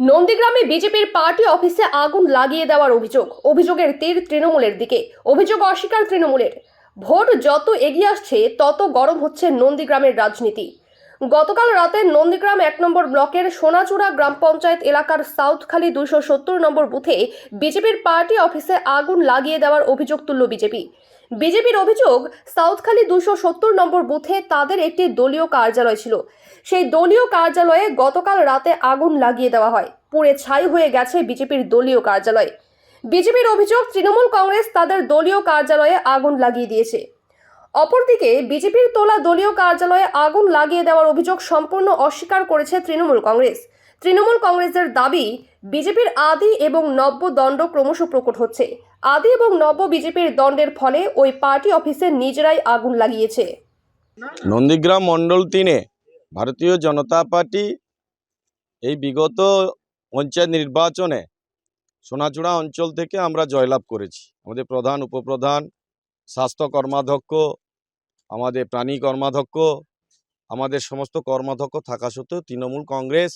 নন্দীগ্রামে বিজেপির পার্টি অফিসে আগুন লাগিয়ে দেওয়ার অভিযোগ। অভিযোগের তীর তৃণমূলের দিকে। অভিযোগ অস্বীকার তৃণমূলের। ভোট যত এগিয়ে আসছে, তত গরম হচ্ছে নন্দীগ্রামের রাজনীতি। গতকাল রাতে নন্দীগ্রাম এক নম্বর ব্লকের সোনাচূড়া গ্রাম পঞ্চায়েত এলাকার সাউথখালী দুইশো সত্তর নম্বর বুথে বিজেপির পার্টি অফিসে আগুন লাগিয়ে দেওয়ার অভিযোগ তুলল বিজেপি। বিজেপির অভিযোগ, সাউথখালি দুশো সত্তর নম্বর বুথে তাদের একটি দলীয় কার্যালয় ছিল। সেই দলীয় কার্যালয়ে গতকাল রাতে আগুন লাগিয়ে দেওয়া হয়। পুড়ে ছাই হয়ে গেছে বিজেপির দলীয় কার্যালয়। বিজেপির অভিযোগ, তৃণমূল কংগ্রেস তাদের দলীয় কার্যালয়ে আগুন লাগিয়ে দিয়েছে। অপরদিকে, বিজেপির তোলা দলীয় কার্যালয়ে আগুন লাগিয়ে দেওয়ার অভিযোগ সম্পূর্ণ অস্বীকার করেছে তৃণমূল কংগ্রেস। তৃণমূল কংগ্রেসের দাবি, বিজেপির আদি এবং নব্য দণ্ড ক্রমশ প্রকট হচ্ছে। আদি এবং নব্য বিজেপির দণ্ডের ফলে ওই পার্টি অফিসে নিজেরাই আগুন লাগিয়েছে। নন্দীগ্রাম মণ্ডল তিনে ভারতীয় জনতা পার্টি এই বিগত পঞ্চায়েত নির্বাচনে সোনাচূড়া অঞ্চল থেকে আমরা জয়লাভ করেছি। আমাদের প্রধান উপপ্রধান, স্বাস্থ্য কর্মাধ্যক্ষ, আমাদের প্রাণী কর্মাধ্যক্ষ, আমাদের সমস্ত কর্মাধ্যক্ষ থাকা সত্ত্বেও তৃণমূল কংগ্রেস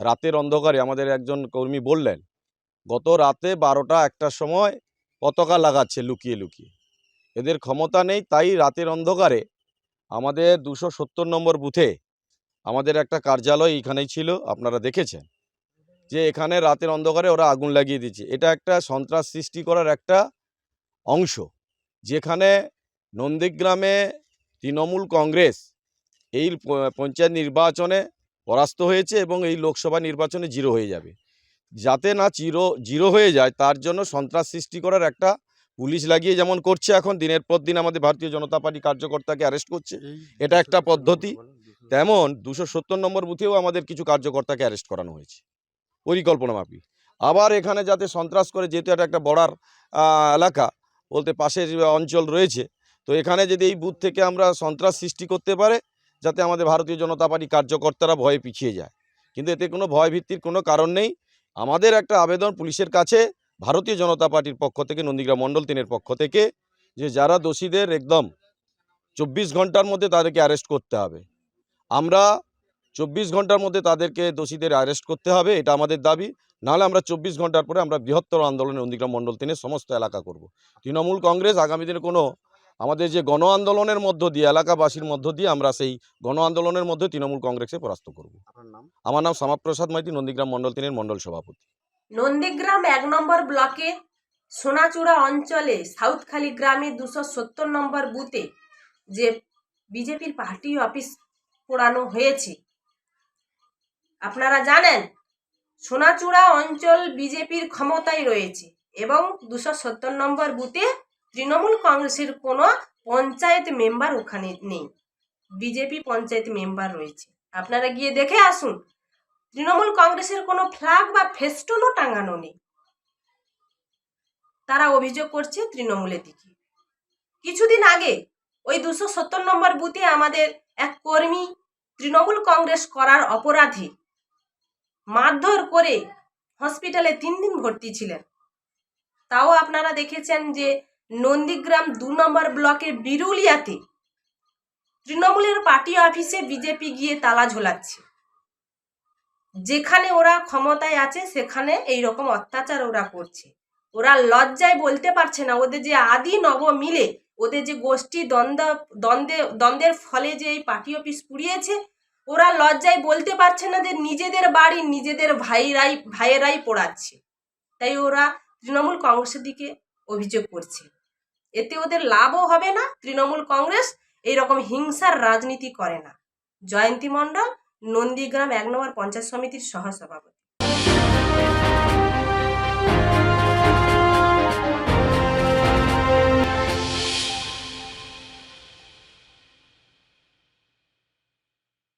রাতের অন্ধকারে আমাদের একজন কর্মী বললেন, গত রাতে বারোটা একটার সময় পতাকা লাগাচ্ছে, লুকিয়ে লুকিয়ে। এদের ক্ষমতা নেই, তাই রাতের অন্ধকারে আমাদের দুশো সত্তর নম্বর বুথে আমাদের একটা কার্যালয় এখানেই ছিল, আপনারা দেখেছেন। যে এখানে রাতের অন্ধকারে ওরা আগুন লাগিয়ে দিচ্ছে। এটা একটা সন্ত্রাস সৃষ্টি করার একটা অংশ। যেখানে নন্দীগ্রামে তৃণমূল কংগ্রেস এই পঞ্চায়েত নির্বাচনে পরাস্ত হয়েছে এবং এই লোকসভা নির্বাচনে জিরো হয়ে যাবে। যাতে না চিরো জিরো হয়ে যায় তার জন্য সন্ত্রাস সৃষ্টি করার একটা পুলিশ লাগিয়ে যেমন করছে এখন দিনের পর দিন আমাদের ভারতীয় জনতা পার্টি কার্যকর্তাকে অ্যারেস্ট করছে। এটা একটা পদ্ধতি। তেমন দুশো সত্তর নম্বর বুথেও আমাদের কিছু কার্যকর্তাকে অ্যারেস্ট করানো হয়েছে। পরিকল্পনা মাফিক। আবার এখানে যাতে সন্ত্রাস করে যেহেতু এটা একটা বর্ডার এলাকা বলতে পাশের অঞ্চল রয়েছে তো এখানে যদি এই বুথ থেকে আমরা সন্ত্রাস সৃষ্টি করতে পারে যাতে আমাদের ভারতীয় জনতা পার্টি কার্যকর্তারা ভয়ে পিছিয়ে যায়। কিন্তু এতে কোনো ভয় ভিত্তির কোনো কারণ নেই। আমাদের একটা আবেদন পুলিশের কাছে, ভারতীয় জনতা পার্টির পক্ষ থেকে, নন্দীগ্রাম মণ্ডল তিনের পক্ষ থেকে, যে যারা দোষীদের একদম চব্বিশ ঘণ্টার মধ্যে তাদেরকে অ্যারেস্ট করতে হবে। আমরা চব্বিশ ঘণ্টার মধ্যে তাদেরকে দোষীদের অ্যারেস্ট করতে হবে, এটা আমাদের দাবি। নাহলে আমরা চব্বিশ ঘণ্টার পরে আমরা বৃহত্তর আন্দোলনে নন্দীগ্রাম মণ্ডল তিনের সমস্ত এলাকা করব। তৃণমূল কংগ্রেস আগামী দিনে কোনো আমাদের যে গণ আন্দোলনের মধ্য দিয়ে এলাকাবাসীর মধ্য দিয়ে আমরা সেই গণ আন্দোলনের মধ্যে তৃণমূল কংগ্রেসে পরাস্ত করব। আপনার নাম? আমার নাম শ্যামাপ্রসাদ মাইতি নন্দীগ্রাম মণ্ডল তিনের মণ্ডল সভাপতি। নন্দীগ্রাম এক নম্বর ব্লকে সোনাচূড়া অঞ্চলে সাউথখালী গ্রামে দুশো সত্তর নম্বর বুথে যে বিজেপির পার্টি অফিস পোড়ানো হয়েছে। আপনারা জানেন সোনাচূড়া অঞ্চল বিজেপির ক্ষমতায় রয়েছে এবং দুশো সত্তর নম্বর বুথে তৃণমূল কংগ্রেসের কোনো পঞ্চায়েত মেম্বার ওখানে নেই। বিজেপি পঞ্চায়েত মেম্বার রয়েছে। আপনারা গিয়ে দেখে আসুন, তৃণমূল কংগ্রেসের কোনো ফ্ল্যাগ বা ফেস্টুনও টাঙানো নেই। তারা অভিযোগ করছে তৃণমূলের দিকে। কিছুদিন আগে ওই দুশো সত্তর নম্বর বুথে আমাদের এক কর্মী তৃণমূল কংগ্রেস করার অপরাধে মারধর করে হসপিটালে তিন দিন ভর্তি ছিলেন। তাও আপনারা দেখেছেন যে নন্দীগ্রাম দু নম্বর ব্লকের বিরুলিয়াতে তৃণমূলের পার্টি অফিসে বিজেপি গিয়ে তালা ঝোলাচ্ছে। যেখানে ওরা ক্ষমতায় আছে, সেখানে এই রকম অত্যাচার ওরা করছে। ওরা লজ্জায় বলতে পারছে না, ওদের যে আদি নব মিলে, ওদের যে গোষ্ঠী দ্বন্দ্ব, দ্বন্দ্বে, দ্বন্দ্বের ফলে যে এই পার্টি অফিস পুড়িয়েছে, ওরা লজ্জায় বলতে পারছে না যে নিজেদের বাড়ি নিজেদের ভাইরাই, ভাইয়েরাই পোড়াচ্ছে। তাই ওরা তৃণমূল কংগ্রেসের দিকে অভিযোগ করছে। এতে ওদের লাভও হবে না, তৃণমূল কংগ্রেস এইরকম হিংসার রাজনীতি করে না। জয়ন্তী মণ্ডল, নন্দীগ্রাম এক নম্বর পঞ্চায়েত সমিতির সহসভাপতি।